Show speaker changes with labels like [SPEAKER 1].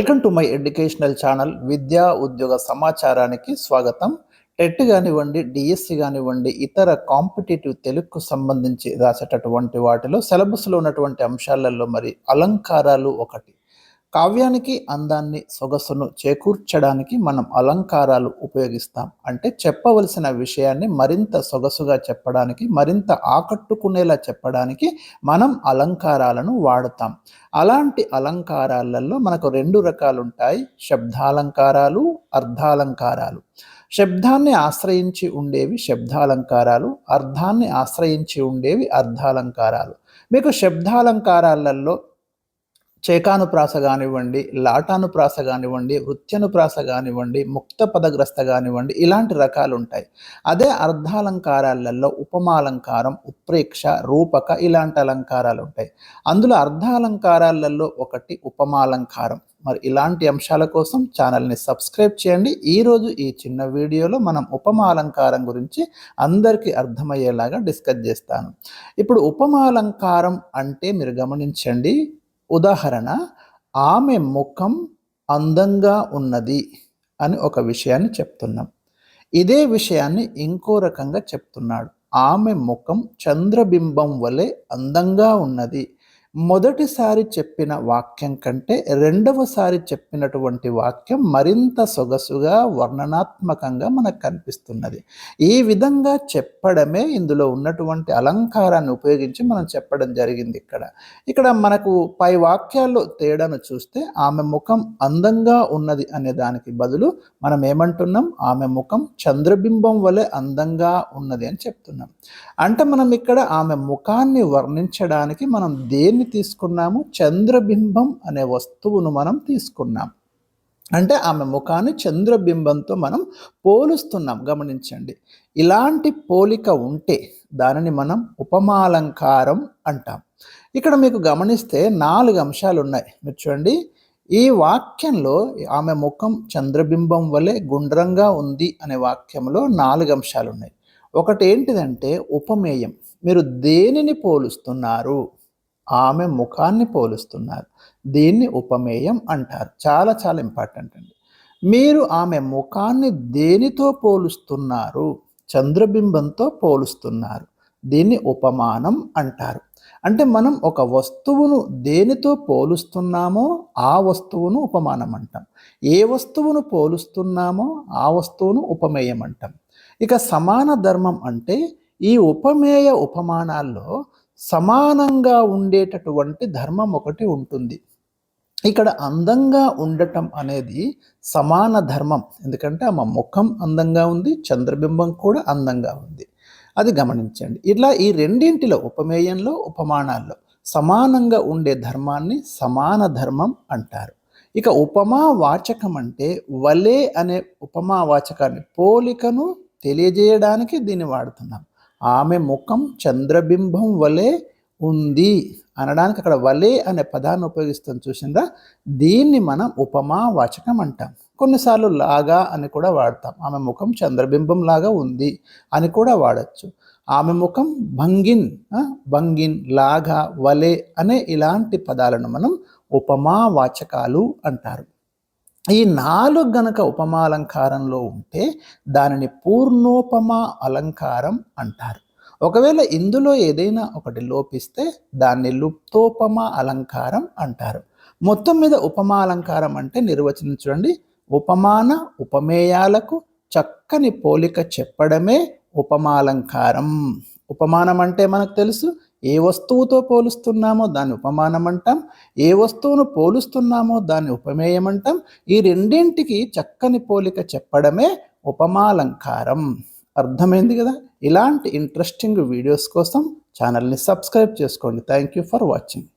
[SPEAKER 1] Welcome to my educational channel విద్యా ఉద్యోగ సమాచారానికి స్వాగతం టెట్ కానివ్వండి డిఎస్సి కానివ్వండి ఇతర కాంపిటేటివ్ తెలుగుకు సంబంధించి రాసేటటువంటి వాటిలో సిలబస్లో ఉన్నటువంటి అంశాలలో మరి అలంకారాలు ఒకటి కావ్యానికి అందాన్ని సొగసును చేకూర్చడానికి మనం అలంకారాలు ఉపయోగిస్తాం. అంటే చెప్పవలసిన విషయాన్ని మరింత సొగసుగా చెప్పడానికి మరింత ఆకట్టుకునేలా చెప్పడానికి మనం అలంకారాలను వాడుతాం. అలాంటి అలంకారాలలో మనకు రెండు రకాలు ఉంటాయి శబ్దాలంకారాలు అర్ధాలంకారాలు. శబ్దాన్ని ఆశ్రయించి ఉండేవి శబ్దాలంకారాలు అర్థాన్ని ఆశ్రయించి ఉండేవి అర్ధాలంకారాలు. మీకు శబ్దాలంకారాలలో చేకానుప్రాస కానివ్వండి లాటానుప్రాస కానివ్వండి వృత్యనుప్రాస కానివ్వండి ముక్త పదగ్రస్త కానివ్వండి ఇలాంటి రకాలు ఉంటాయి అదే అర్ధాలంకారాలలో ఉపమాలంకారం ఉత్ప్రేక్ష రూపక ఇలాంటి అలంకారాలు ఉంటాయి అందులో అర్ధాలంకారాలలో ఒకటి ఉపమాలంకారం. మరి ఇలాంటి అంశాల కోసం ఛానల్ని సబ్స్క్రైబ్ చేయండి. ఈరోజు ఈ చిన్న వీడియోలో మనం ఉపమాలంకారం గురించి అందరికీ అర్థమయ్యేలాగా డిస్కస్ చేస్తాను. ఇప్పుడు ఉపమాలంకారం అంటే మీరు గమనించండి. ఉదాహరణ ఆమె ముఖం అందంగా ఉన్నది అని ఒక విషయాన్ని చెప్తున్నాం. ఇదే విషయాన్ని ఇంకో రకంగా చెప్తున్నాడు. ఆమె ముఖం చంద్రబింబం వలె అందంగా ఉన్నది. మొదటిసారి చెప్పిన వాక్యం కంటే రెండవసారి చెప్పినటువంటి వాక్యం మరింత సొగసుగా వర్ణనాత్మకంగా మనకు కనిపిస్తున్నది. ఈ విధంగా చెప్పడమే ఇందులో ఉన్నటువంటి అలంకారాన్ని ఉపయోగించి మనం చెప్పడం జరిగింది ఇక్కడ. ఇక్కడ మనకు పై వాక్యాల్లో తేడాను చూస్తే ఆమె ముఖం అందంగా ఉన్నది అనే దానికి బదులు మనం ఏమంటున్నాం? ఆమె ముఖం చంద్రబింబం వలె అందంగా ఉన్నది అని చెప్తున్నాం. అంటే మనం ఇక్కడ ఆమె ముఖాన్ని వర్ణించడానికి మనం దేని దేన్ని తీసుకున్నాము? చంద్రబింబం అనే వస్తువును మనం తీసుకున్నాం. అంటే ఆమె ముఖాన్ని చంద్రబింబంతో మనం పోలుస్తున్నాం. గమనించండి. ఇలాంటి పోలిక ఉంటే దానిని మనం ఉపమాలంకారం అంటాం. ఇక్కడ మీకు గమనిస్తే నాలుగు అంశాలు ఉన్నాయి. మీరు చూడండి. ఈ వాక్యంలో ఆమె ముఖం చంద్రబింబం వలె గుండ్రంగా ఉంది అనే వాక్యంలో నాలుగు అంశాలు ఉన్నాయి. ఒకటి ఏంటిదంటే ఉపమేయం. మీరు దేనిని పోలుస్తున్నారు? ఆమె ముఖాన్ని పోలుస్తున్నారు. దీన్ని ఉపమేయం అంటారు. చాలా చాలా ఇంపార్టెంట్ అండి. మీరు ఆమె ముఖాన్ని దేనితో పోలుస్తున్నారు? చంద్రబింబంతో పోలుస్తున్నారు. దీన్ని ఉపమానం అంటారు. అంటే మనం ఒక వస్తువును దేనితో పోలుస్తున్నామో ఆ వస్తువును ఉపమానం అంటాం. ఏ వస్తువును పోలుస్తున్నామో ఆ వస్తువును ఉపమేయం అంటాం. ఇక సమాన ధర్మం అంటే ఈ ఉపమేయ ఉపమానాల్లో సమానంగా ఉండేటటువంటి ధర్మం ఒకటి ఉంటుంది. ఇక్కడ అందంగా ఉండటం అనేది సమాన ధర్మం. ఎందుకంటే ఆమె ముఖం అందంగా ఉంది చంద్రబింబం కూడా అందంగా ఉంది. అది గమనించండి. ఇట్లా ఈ రెండింటిలో ఉపమేయంలో ఉపమానాల్లో సమానంగా ఉండే ధర్మాన్ని సమాన ధర్మం అంటారు. ఇక ఉపమా వాచకం అంటే వలే అనే ఉపమా వాచకాన్ని పోలికను తెలియజేయడానికి దీన్ని వాడుతున్నాం. ఆమె ముఖం చంద్రబింబం వలె ఉంది అనడానికి అక్కడ వలే అనే పదాన్ని ఉపయోగిస్తాం చూసిందా దీన్ని మనం ఉపమా వాచకం అంటాం. కొన్నిసార్లు లాగా అని కూడా వాడతాం. ఆమె ముఖం చంద్రబింబం లాగా ఉంది అని కూడా వాడచ్చు. ఆమె ముఖం భంగిన్ భంగిన్ లాగా వలే అనే ఇలాంటి పదాలను మనం ఉపమా వాచకాలు అంటారు. ఈ నాలుగు గనక ఉపమాలంకారంలో ఉంటే దానిని పూర్ణోపమ అలంకారం అంటారు. ఒకవేళ ఇందులో ఏదైనా ఒకటి లోపిస్తే దాన్ని లుప్తోపమ అలంకారం అంటారు. మొత్తం మీద ఉపమాలంకారం అంటే నిర్వచనం చూడండి. ఉపమాన ఉపమేయాలకు చక్కని పోలిక చెప్పడమే ఉపమాలంకారం. ఉపమానం అంటే మనకు తెలుసు ఏ వస్తువుతో పోలుస్తున్నామో దాన్ని ఉపమానం అంటాం ఏ వస్తువును పోలుస్తున్నామో దాన్ని ఉపమేయం అంటాం ఈ రెండింటికి చక్కని పోలిక చెప్పడమే ఉపమాలంకారం. అర్థమైంది కదా? ఇలాంటి ఇంట్రెస్టింగ్ వీడియోస్ కోసం ఛానల్ని సబ్స్క్రైబ్ చేసుకోండి. Thank you for watching.